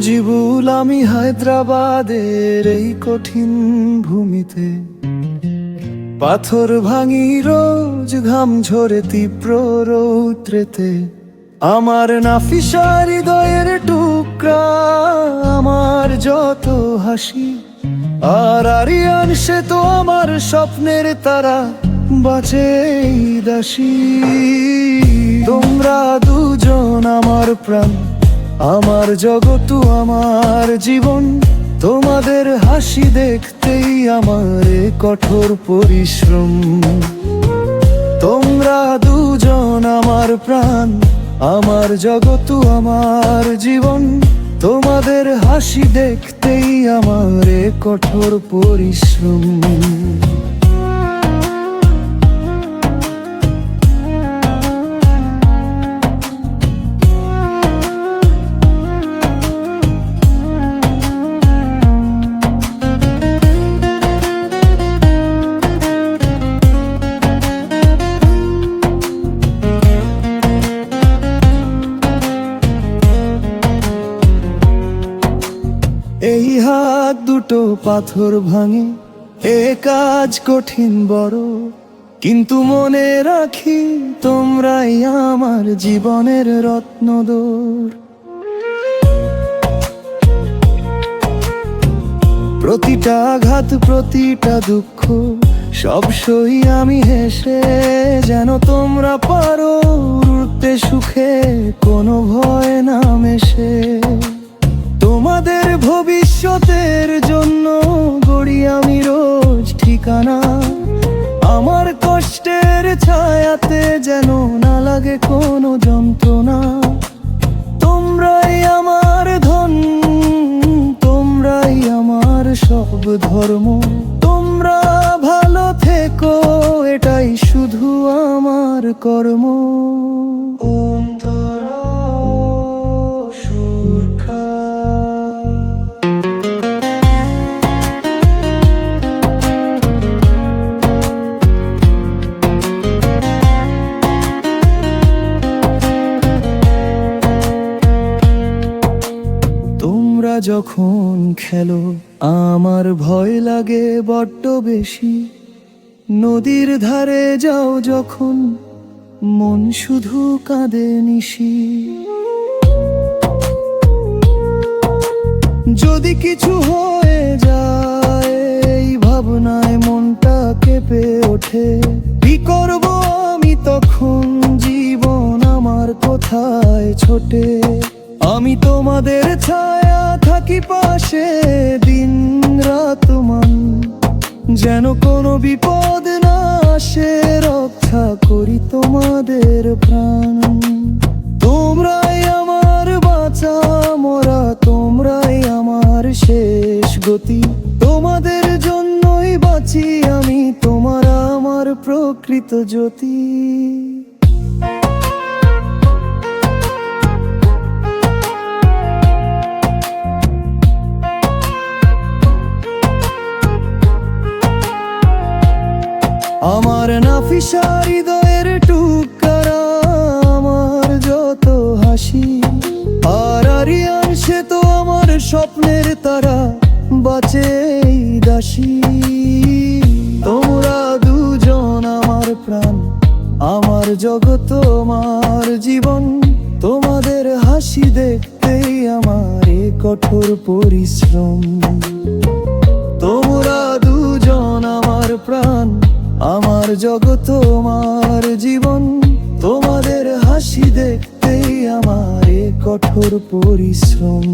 মজিবুল আমি হায়দ্রাবাদের এই কঠিন ভূমিতে। পাথর ভাঙি রোজ ঘাম ঝরে তীব্র রৌদ্রেতে। আমার নাফিসা হৃদয়ের টুকরা, আমার যত হাসি। আর আরিয়ান, সে তো আমার স্বপ্নের তারা, বাঁচে দাসী। তোমরা দুজন আমার প্রাণ। আমার জগৎ, আমার জীবন, তোমাদের হাসি দেখতেই আমার কঠোর পরিশ্রম। তোমরা দুজন আমার প্রাণ, আমার জগৎ, আমার জীবন, তোমাদের হাসি দেখতেই আমার কঠোর পরিশ্রম। এই হাত দুটো পাথর ভাঙে, এ কাজ কঠিন বড়। কিন্তু মনে রাখি তোমরাই আমার জীবনের রত্নদোর। প্রতিটা আঘাত প্রতিটা দুঃখ সব সই আমি হেসে, যেন তোমরা পারো, উড়তে সুখে কোনো ভয় না মেশে। তোমাদের ভবিষ্যতের জন্য গড়ি আমি রোজ ঠিকানা। আমার কষ্টের ছায়াতে যেন না লাগে কোনো যন্ত্রণা। তোমরাই আমার ধন, তোমরাই আমার সব ধর্ম। তোমরা ভালো থেকো, এটাই শুধু আমার কর্ম। যখন খেলো, আমার ভয় লাগে বড্ড বেশি। নদীর ধারে যাও যখন, মন শুধু কাঁদে নিশি। যদি কিছু হয়ে যায়, এই ভাবনায় মনটা কেঁপে ওঠে। কি করব আমি তখন? জীবন আমার কোথায় ছোটে? আমি তোমাদের ছায়া থাকি পাশে দিন রাত মান, যেন কোনো বিপদ না আসে, রক্ষা করি তোমাদের প্রাণ। তোমরাই আমার বাঁচা, মোরা, তোমরাই আমার শেষ গতি। তোমাদের জন্যই বাঁচি আমি, তোমার আমার প্রকৃত জ্যোতি। নাফিসা হৃদয়ের টুকরা, আমার যত হাসি। আর আরিয়ান, সে তো আমার স্বপ্নের তারা, বাঁচে দাসী। তোমরা দুজন আমার প্রাণ, আমার জগৎ আমার জীবন। তোমাদের হাসি দেখতেই আমার কঠোর পরিশ্রম। জগৎ তোমার জীবন তোমাদের হাসি দেখতেই আমার কঠোর পরিশ্রম।